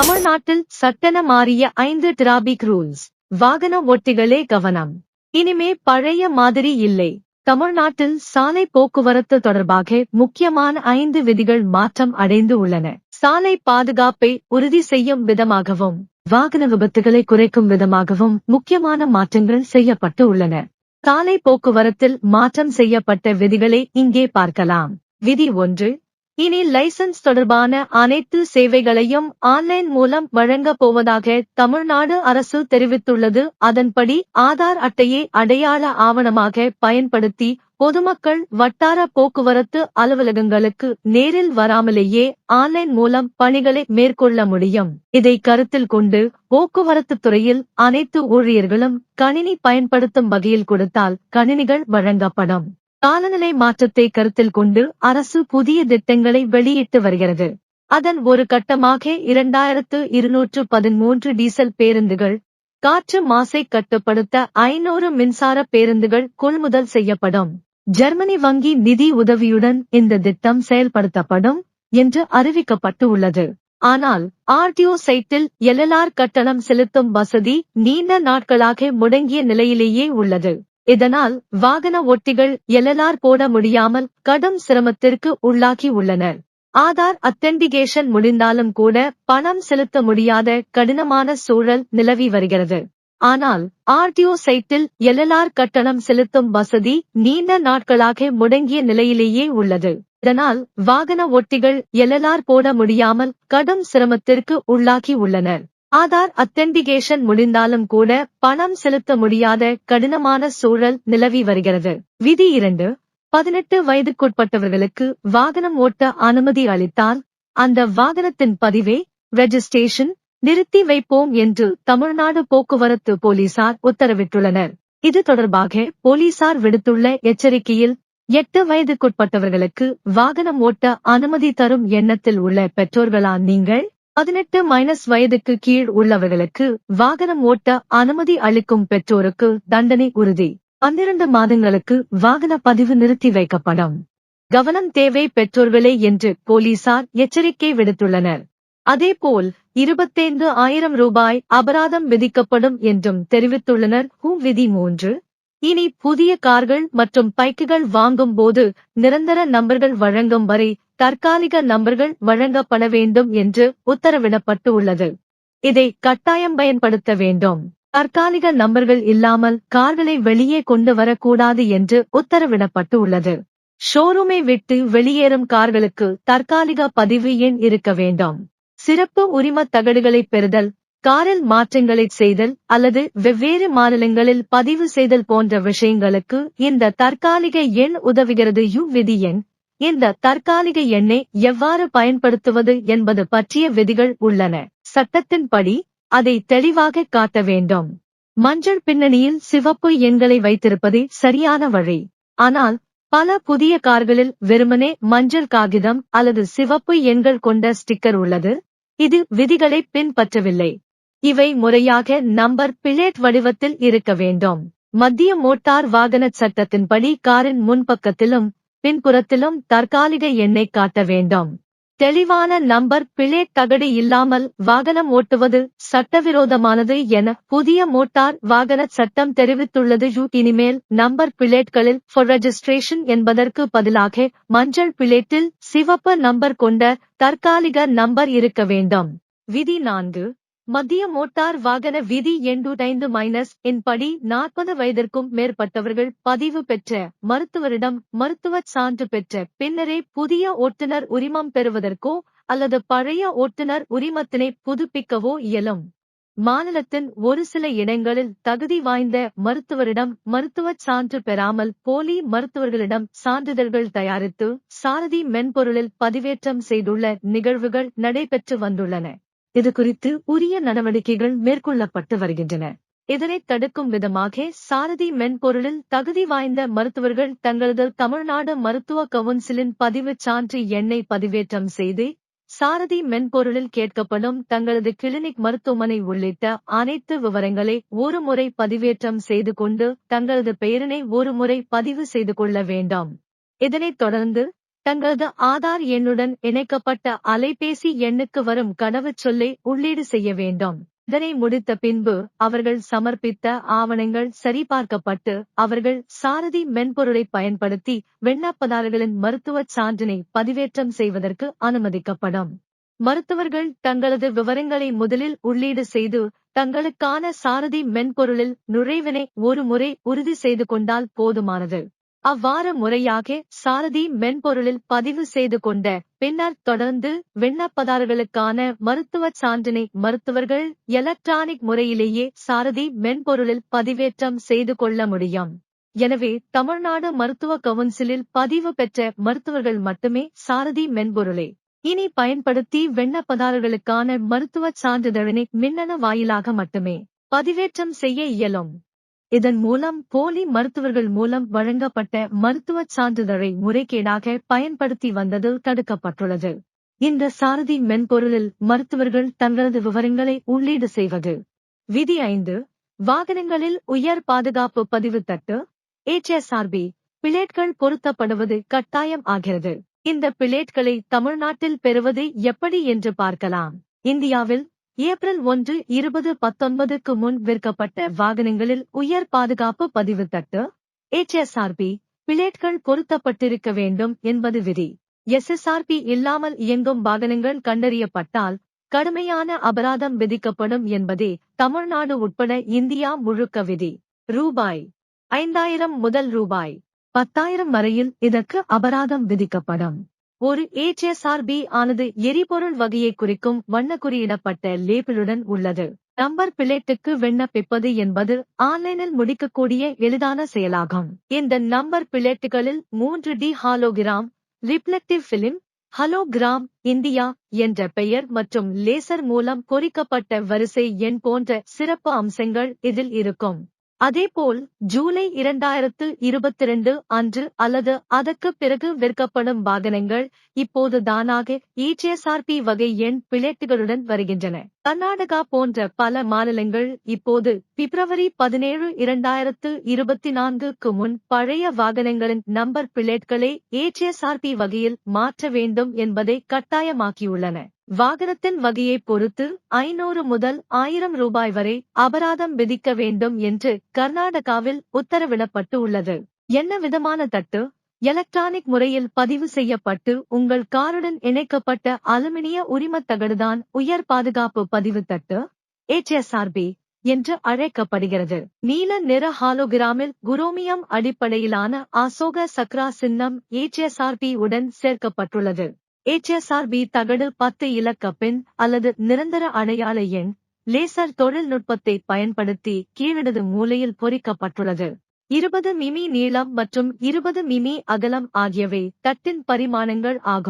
தமிழ்நாட்டில் சட்டென மாறிய ஐந்து டிராபிக் ரூல்ஸ். வாகன ஓட்டிகளே கவனம். இனிமே பழைய மாதிரி இல்லை. தமிழ்நாட்டில் சாலை போக்குவரத்து தொடர்பாக முக்கியமான ஐந்து விதிகள் மாற்றம் அடைந்து உள்ளன. சாலை பாதுகாப்பை உறுதி செய்யும் விதமாகவும் வாகன விபத்துகளை குறைக்கும் விதமாகவும் முக்கியமான மாற்றங்கள் செய்யப்பட்டு உள்ளன. சாலை போக்குவரத்தில் மாற்றம் செய்யப்பட்ட விதிகளை இங்கே பார்க்கலாம். விதி ஒன்று இனி லைசன்ஸ் தொடர்பான அனைத்து சேவைகளையும் ஆன்லைன் மூலம் வழங்கப் போவதாக தமிழ்நாடு அரசு தெரிவித்துள்ளது. அதன்படி ஆதார் அட்டையை அடையாள ஆவணமாக பயன்படுத்தி பொதுமக்கள் வட்டார போக்குவரத்து அலுவலகங்களுக்கு நேரில் வராமலேயே ஆன்லைன் மூலம் பணிகளை மேற்கொள்ள முடியும். இதை கருத்தில் கொண்டு போக்குவரத்து துறையில் அனைத்து ஊழியர்களும் கணினி பயன்படுத்தும் வகையில் கொடுத்தால் கணினிகள் வழங்கப்படும். காலநிலை மாற்றத்தை கருத்தில் கொண்டு அரசு புதிய திட்டங்களை வெளியிட்டு வருகிறது. அதன் ஒரு கட்டமாக இரண்டாயிரத்து இருநூற்று பதிமூன்று டீசல் பேருந்துகள் காற்று மாசை கட்டுப்படுத்த ஐநூறு மின்சார பேருந்துகள் கொள்முதல் செய்யப்படும். ஜெர்மனி வங்கி நிதி உதவியுடன் இந்த திட்டம் செயல்படுத்தப்படும் என்று அறிவிக்கப்பட்டு உள்ளது ஆனால் ஆர்டிஓ சைட்டில் எல்எல்ஆர் கட்டணம் செலுத்தும் வசதி நீண்ட நாட்களாக முடங்கிய நிலையிலேயே உள்ளது. இதனால் வாகன ஓட்டிகள் எல்எல்ஆர் போட முடியாமல் கடும் சிரமத்திற்கு உள்ளாகி உள்ளனர். ஆதார் அத்தென்டிகேஷன் முடிந்தாலும் கூட பணம் செலுத்த முடியாத கடினமான சூழல் நிலவி வருகிறது. ஆனால் ஆர்டிஓ சைட்டில் எல்எல்ஆர் கட்டணம் செலுத்தும் வசதி நீண்ட நாட்களாக முடங்கிய நிலையிலேயே உள்ளது. இதனால் வாகன ஓட்டிகள் எல்எல்ஆர் போட முடியாமல் கடும் சிரமத்திற்கு உள்ளாகி உள்ளனர். ஆதார் அத்தென்டிகேஷன் முடிந்தாலும் கூட பணம் செலுத்த முடியாத கடினமான சூழல் நிலவி வருகிறது. விதி இரண்டு பதினெட்டு வயதுக்குட்பட்டவர்களுக்கு வாகனம் ஓட்ட அனுமதி அளித்தால் அந்த வாகனத்தின் பதிவே ரெஜிஸ்ட்ரேஷன் நிறுத்தி வைப்போம் என்று தமிழ்நாடு போக்குவரத்து போலீசார் உத்தரவிட்டுள்ளனர். இது தொடர்பாக போலீசார் விடுத்துள்ள எச்சரிக்கையில் எட்டு வயதுக்குட்பட்டவர்களுக்கு வாகனம் ஓட்ட அனுமதி தரும் எண்ணத்தில் உள்ள பெற்றோர்களா நீங்கள்? பதினெட்டு மைனஸ் வயதுக்கு கீழ் உள்ளவர்களுக்கு வாகனம் ஓட்ட அனுமதி அளிக்கும் பெற்றோருக்கு தண்டனை உறுதி. பன்னிரண்டு மாதங்களுக்கு வாகன பதிவு நிறுத்தி வைக்கப்படும். கவனம் தேவை பெற்றோர்களே என்று போலீசார் எச்சரிக்கை விடுத்துள்ளனர். அதேபோல் இருபத்தைந்து ஆயிரம் ரூபாய் அபராதம் விதிக்கப்படும் என்றும் தெரிவித்துள்ளனர். ஹூ விதி மூன்று இனி புதிய கார்கள் மற்றும் பைக்குகள் வாங்கும் போது நிரந்தர நம்பர்கள் வழங்கும் வரை தற்காலிக நம்பர்கள் வழங்கப்பட வேண்டும் என்று உத்தரவிடப்பட்டு உள்ளது. இதை கட்டாயம் பயன்படுத்த வேண்டும். தற்காலிக நம்பர்கள் இல்லாமல் கார்களை வெளியே கொண்டு வரக்கூடாது என்று உத்தரவிடப்பட்டு உள்ளது. ஷோரூமை விட்டு வெளியேறும் கார்களுக்கு தற்காலிக பதிவு எண் இருக்க வேண்டும். சிறப்பு உரிமத் தகடுகளை பெறுதல் காரில் மாற்றங்களை செய்தல் அல்லது வெவ்வேறு மாநிலங்களில் பதிவு செய்தல் போன்ற விஷயங்களுக்கு இந்த தற்காலிக எண் உதவுகிறது. யு விதி எண். இந்த தற்காலிக எண்ணை எவ்வாறு பயன்படுத்துவது என்பது பற்றிய விதிகள் உள்ளன. சட்டத்தின்படி அதை தெளிவாக காட்ட வேண்டும். மஞ்சள் பின்னணியில் சிவப்பு எண்களை வைத்திருப்பதே சரியான வழி. ஆனால் பல புதிய கார்களில் வெறுமனே மஞ்சள் காகிதம் அல்லது சிவப்பு எண்கள் கொண்ட ஸ்டிக்கர் உள்ளது. இது விதிகளை பின்பற்றவில்லை. இவை முறையாக நம்பர் பிளேட் வடிவத்தில் இருக்க வேண்டும். மத்திய மோட்டார் வாகன சட்டத்தின்படி காரின் முன்பக்கத்திலும் பின்புறத்திலும் தற்காலிக எண்ணை காட்ட வேண்டும். தெளிவான நம்பர் பிளேட் தகடு இல்லாமல் வாகனம் ஓட்டுவது சட்டவிரோதமானது என புதிய மோட்டார் வாகன சட்டம் தெரிவித்துள்ளது. யூ இனிமேல் நம்பர் பிளேட்களில் ஃபார் ரெஜிஸ்ட்ரேஷன் என்பதற்கு பதிலாக மஞ்சள் பிளேட்டில் சிவப்பு நம்பர் கொண்ட தற்காலிக நம்பர் இருக்க வேண்டும். விதி நான்கு. மத்திய மோட்டார் வாகன விதி எண்பத்தைந்து மைனஸ் இன்படி நாற்பது வயதிற்கும் மேற்பட்டவர்கள் பதிவு பெற்ற மருத்துவரிடம் மருத்துவ சான்று பெற்ற பின்னரே புதிய ஓட்டுநர் உரிமம் பெறுவதற்கோ அல்லது பழைய ஓட்டுநர் உரிமத்தினை புதுப்பிக்கவோ இயலும். மாநிலத்தின் ஒரு சில இடங்களில் தகுதி வாய்ந்த மருத்துவரிடம் மருத்துவச் சான்று பெறாமல் போலி மருத்துவர்களிடம் சான்றிதழ்கள் தயாரித்து சாரதி மென்பொருளில் பதிவேற்றம் செய்துள்ள நிகழ்வுகள் நடைபெற்று வந்துள்ளன. இது குறித்து உரிய நடவடிக்கைகள் மேற்கொள்ளப்பட்டு வருகின்றன. இதனை தடுக்கும் விதமாக சாரதி மென்பொருளில் தகுதி வாய்ந்த மருத்துவர்கள் தங்களது தமிழ்நாடு மருத்துவ கவுன்சிலின் பதிவு சான்று எண்ணை பதிவேற்றம் செய்து சாரதி மென்பொருளில் கேட்கப்படும் தங்களது கிளினிக் மருத்துவமனை உள்ளிட்ட அனைத்து விவரங்களை ஒருமுறை பதிவேற்றம் செய்து கொண்டு தங்களது பெயரினை ஒருமுறை பதிவு செய்து கொள்ள வேண்டாம். இதனைத் தொடர்ந்து தங்களது ஆதார் எண்ணுடன் இணைக்கப்பட்ட அலைபேசி எண்ணுக்கு வரும் கடவுச்சொல்லை உள்ளீடு செய்ய வேண்டும். இதனை முடித்த பின்பு அவர்கள் சமர்ப்பித்த ஆவணங்கள் சரிபார்க்கப்பட்டு அவர்கள் சாரதி மென்பொருளை பயன்படுத்தி விண்ணப்பதாரர்களின் மருத்துவச் சான்றினை பதிவேற்றம் செய்வதற்கு அனுமதிக்கப்படும். மருத்துவர்கள் தங்களது விவரங்களை முதலில் உள்ளீடு செய்து தங்களுக்கான சாரதி மென்பொருளில் நுழைவினை ஒரு முறை உறுதி செய்து கொண்டால் போதுமானது. அவ்வாறு முறையாக சாரதி மென்பொருளில் பதிவு செய்து கொண்ட பின்னர் தொடர்ந்து விண்ணப்பதாரர்களுக்கான மருத்துவச் சான்றினை மருத்துவர்கள் எலக்ட்ரானிக் முறையிலேயே சாரதி மென்பொருளில் பதிவேற்றம் செய்து கொள்ள முடியும். எனவே தமிழ்நாடு மருத்துவ கவுன்சிலில் பதிவு பெற்ற மருத்துவர்கள் மட்டுமே சாரதி மென்பொருளை இனி பயன்படுத்தி விண்ணப்பதாரர்களுக்கான மருத்துவச் சான்றிதழினை மின்னணு வாயிலாக மட்டுமே பதிவேற்றம் செய்ய இயலும். இதன் மூலம் போலி மருத்துவர்கள் மூலம் வழங்கப்பட்ட மருத்துவச் சான்றிதழை முறைகேடாக பயன்படுத்தி வந்தது தடுக்கப்பட்டுள்ளது. இந்த சாரதி மென்பொருளில் மருத்துவர்கள் தங்களது விவரங்களை உள்ளீடு செய்வது. விதி ஐந்து வாகனங்களில் உயர் பாதுகாப்பு பதிவு தட்டு ஏச்எஸ்ஆர்பி பிளேட்கள் பொருத்தப்படுவது கட்டாயம் ஆகிறது. இந்த பிளேட்களை தமிழ்நாட்டில் பெறுவது எப்படி என்று பார்க்கலாம். இந்தியாவில் ஏப்ரல் ஒன்று இருபது பத்தொன்பதுக்கு முன் விற்கப்பட்ட வாகனங்களில் உயர் பாதுகாப்பு பதிவு தட்டு எச்எஸ்ஆர்பி பிளேட்கள் பொருத்தப்பட்டிருக்க வேண்டும் என்பது விதி. எஸ்எஸ்ஆர்பி இல்லாமல் இயங்கும் வாகனங்கள் கண்டறியப்பட்டால் கடுமையான அபராதம் விதிக்கப்படும் என்பதே தமிழ்நாடு உட்பட இந்தியா முழுக்க விதி. ரூபாய் ஐந்தாயிரம் முதல் ரூபாய் பத்தாயிரம் வரையில் இதற்கு அபராதம் விதிக்கப்படும். ஒரு ஏச்எஸ்ஆர்பி ஆனது எரிபொருள் வகையை குறிக்கும் வண்ண குறியிடப்பட்ட லேபிளுடன் உள்ளது. நம்பர் பிளேட்டுக்கு விண்ணப்பிப்பது என்பது ஆன்லைனில் முடிக்கக்கூடிய எளிதான செயலாகும். இந்த நம்பர் பிளேட்டுகளில் மூன்று D hologram reflective film hologram India என்ற பெயர் மற்றும் லேசர் மூலம் பொறிக்கப்பட்ட வரிசை எண் போன்ற சிறப்பு அம்சங்கள் இதில் இருக்கும். அதேபோல் ஜூலை இரண்டாயிரத்து இருபத்தி ரெண்டு அன்று அல்லது அதற்கு பிறகு விற்கப்படும் வாகனங்கள் இப்போது தானாக இஜிஎஸ்ஆர்பி வகை எண் பிளேட்டுகளுடன் வருகின்றன. கர்நாடகா போன்ற பல மாநிலங்கள் இப்போது பிப்ரவரி பதினேழு இரண்டாயிரத்து இருபத்தி நான்குக்கு முன் பழைய வாகனங்களின் நம்பர் பிளேட்களை ஏஜிஎஸ்ஆர்பி வகையில் மாற்ற வேண்டும் என்பதை கட்டாயமாக்கியுள்ளன. வாகனத்தின் வகையை பொறுத்து ஐநூறு முதல் ஆயிரம் ரூபாய் வரை அபராதம் விதிக்க வேண்டும் என்று கர்நாடகாவில் உத்தரவிடப்பட்டு உள்ளது. என்ன விதமான தட்டு? எலக்ட்ரானிக் முறையில் பதிவு செய்யப்பட்டு உங்கள் காருடன் இணைக்கப்பட்ட அலுமினிய உரிமத்தகடுதான் உயர் பாதுகாப்பு பதிவு தட்டு? HSRB என்று அழைக்கப்படுகிறது. நீல நிற ஹாலோகிராமில் குரோமியம் அடிப்படையிலான அசோக சக்ரா சின்னம் ஏச்எஸ்ஆர்பி உடன் சேர்க்கப்பட்டுள்ளது. HSRB தகடு பத்து இலக்க பின் அல்லது நிரந்தர அடையாள எண் லேசர் தொழில்நுட்பத்தை பயன்படுத்தி கீழடது மூலையில் பொறிக்கப்பட்டுள்ளது. இருபது மிமி நீளம் மற்றும் இருபது மிமி அகலம் ஆகியவை தட்டின் பரிமாணங்கள் ஆகும்.